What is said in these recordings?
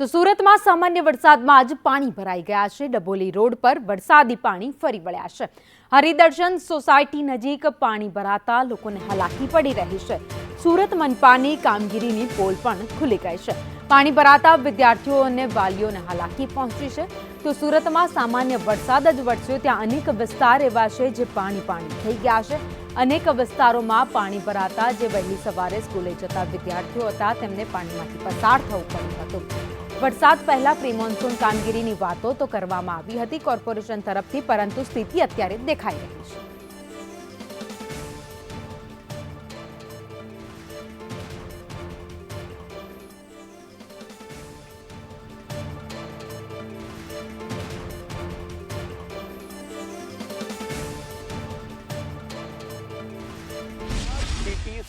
તો સુરતમાં સામાન્ય વરસાદમાં જ પાણી ભરાઈ ગયા છે. ડબોલી રોડ પર વરસાદી પાણી ફરી વળ્યા છે. હરિદર્શન સોસાયટી નજીક પાણી ભરાતા લોકોને હાલાકી પડી રહી છે. સુરત મનપાની કામગીરીની પોલ પણ ખુલી ગઈ છે. પાણી ભરાતા વિદ્યાર્થીઓ અને વાલીઓને હાલાકી પહોંચી છે. તો સુરતમાં સામાન્ય વરસાદ જ વરસ્યો. ત્યાં અનેક વિસ્તાર એવા છે જે પાણી પાણી થઈ ગયા છે. અનેક વિસ્તારોમાં પાણી ભરાતા જે વહેલી સવારે સ્કૂલે જતા વિદ્યાર્થીઓ હતા, તેમને પાણીમાંથી પસાર થવું પડ્યું હતું. વરસાદ પહેલા પ્રી મોન્સૂન કામગીરીની વાતો તો કરવામાં આવી હતી કોર્પોરેશન તરફથી, પરંતુ સ્થિતિ અત્યારે દેખાઈ રહી છે.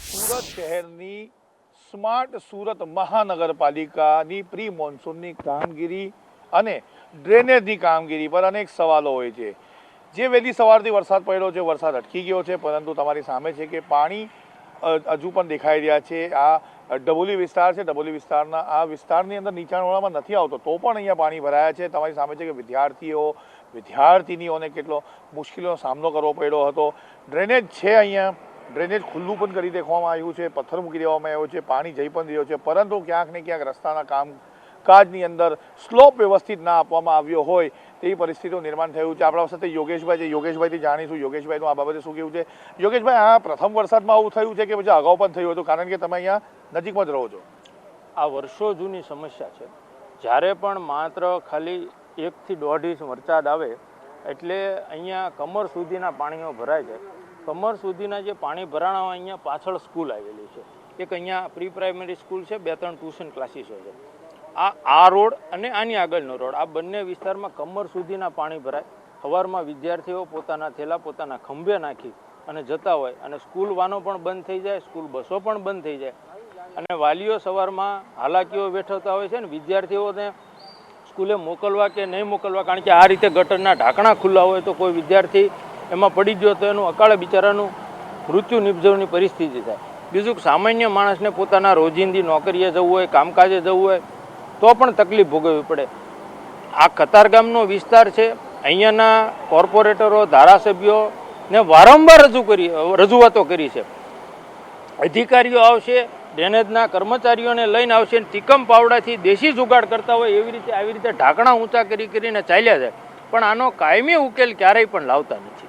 સુરત શહેરની સ્માર્ટ સુરત મહાનગરપાલિકાની પ્રી મોન્સૂનની કામગીરી અને ડ્રેનેજની કામગીરી પર અનેક સવાલો હોય છે. જે વહેલી સવારથી વરસાદ પડ્યો છે, વરસાદ અટકી ગયો છે, પરંતુ તમારી સામે છે કે પાણી હજુ પણ દેખાઈ રહ્યા છે. આ ડબોલી વિસ્તાર છે, ડબોલી વિસ્તારના, આ વિસ્તારની અંદર નીચાણવાળામાં નથી આવતો, તો પણ અહીંયા પાણી ભરાયા છે. તમારી સામે છે કે વિદ્યાર્થીઓ, વિદ્યાર્થિનીઓને કેટલો મુશ્કેલીનો સામનો કરવો પડ્યો હતો. ડ્રેનેજ છે અહીંયા. ડ્રેનેજ ખુલ્લું પણ કરી દેખવામાં આવ્યું છે, પથ્થર મૂકી દેવામાં આવ્યો છે, પાણી જઈ પણ રહ્યો છે, પરંતુ ક્યાંક ને ક્યાંક રસ્તાના કામકાજની અંદર સ્લોપ વ્યવસ્થિત ના આપવામાં આવ્યો હોય તેવી પરિસ્થિતિનું નિર્માણ થયું છે. આપણા સાથે યોગેશભાઈ છે, યોગેશભાઈથી જાણીશું યોગેશભાઈનું આ બાબતે શું કેવું છે. યોગેશભાઈ, આ પ્રથમ વરસાદમાં આવું થયું છે કે પછી અગાઉ પણ થયું હતું? કારણ કે તમે અહીંયા નજીકમાં જ રહો છો. આ વર્ષો જૂની સમસ્યા છે. જ્યારે પણ માત્ર ખાલી એકથી દોઢ ઇંચ વરસાદ આવે, એટલે અહીંયા કમર સુધીના પાણીઓ ભરાય છે. કમર સુધીના જે પાણી ભરાણા અહીંયા પાછળ સ્કૂલ આવેલી છે. એક અહીંયા પ્રી પ્રાઇમરી સ્કૂલ છે, બે ત્રણ ટ્યુશન ક્લાસીસો છે. આ આ રોડ અને આની આગળનો રોડ, આ બંને વિસ્તારમાં કમર સુધીના પાણી ભરાય. સવારમાં વિદ્યાર્થીઓ પોતાના થેલા, પોતાના ખંભે નાખી અને જતા હોય અને સ્કૂલ વાનો પણ બંધ થઈ જાય, સ્કૂલ બસો પણ બંધ થઈ જાય. અને વાલીઓ સવારમાં હાલાકીઓ વેઠવતા હોય છે ને વિદ્યાર્થીઓને સ્કૂલે મોકલવા કે નહીં મોકલવા, કારણ કે આ રીતે ગટરના ઢાંકણા ખુલ્લા હોય તો કોઈ વિદ્યાર્થી એમાં પડી ગયો તો એનું અકાળે બિચારાનું મૃત્યુ નિપજવની પરિસ્થિતિ થાય. બીજું સામાન્ય માણસને પોતાના રોજિંદી નોકરીએ જવું હોય, કામકાજે જવું હોય, તો પણ તકલીફ ભોગવવી પડે. આ કતારગામનો વિસ્તાર છે. અહીંયાના કોર્પોરેટરો, ધારાસભ્યો ને વારંવાર રજૂ કરી, રજૂઆતો કરી છે. અધિકારીઓ આવશે, ડ્રેનેજના કર્મચારીઓને લઈને આવશે અને પાવડાથી દેશી જુગાડ કરતા હોય એવી રીતે, આવી રીતે ઢાંકણા ઊંચા કરી કરીને ચાલ્યા જાય. પણ આનો કાયમી ઉકેલ ક્યારેય પણ લાવતા નથી.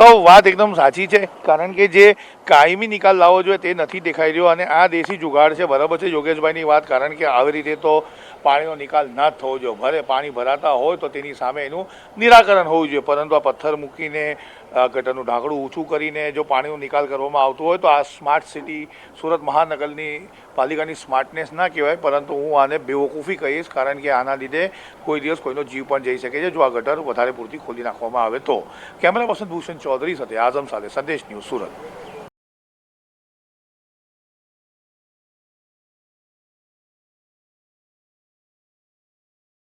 તો વાત એકદમ સાચી છે. કારણ કે જે કાયમી નિકાલ લાવવો જોઈએ તે નથી દેખાઈ રહ્યો અને આ દેશી જુગાડ છે. બરાબર છે યોગેશભાઈની વાત. કારણ કે આવી રીતે તો પાણીનો નિકાલ ના થવો જોઈએ. ભલે પાણી ભરાતા હોય તો તેની સામે એનું નિરાકરણ હોવું જોઈએ. પરંતુ આ પથ્થર મૂકીને ગટરનું ઢાંકણું ઊંચું કરીને જો પાણીનો નિકાલ કરવામાં આવતો હોય તો આ સ્માર્ટ સિટી સુરત મહાનગરની પાલિકાની સ્માર્ટનેસ ના કહેવાય, પરંતુ હું આને બેવકૂફી કહીશ, કારણ કે આના લીધે કોઈ દિવસ કોઈનો જીવ પણ જઈ શકે છે જો આ ગટર વધારે પૂરતી ખોલી નાખવામાં આવે તો. કેમેરા પર્સન ભૂષણ ચૌધરી સાથે આઝમ સાથે સંદેશ ન્યૂઝ સુરત.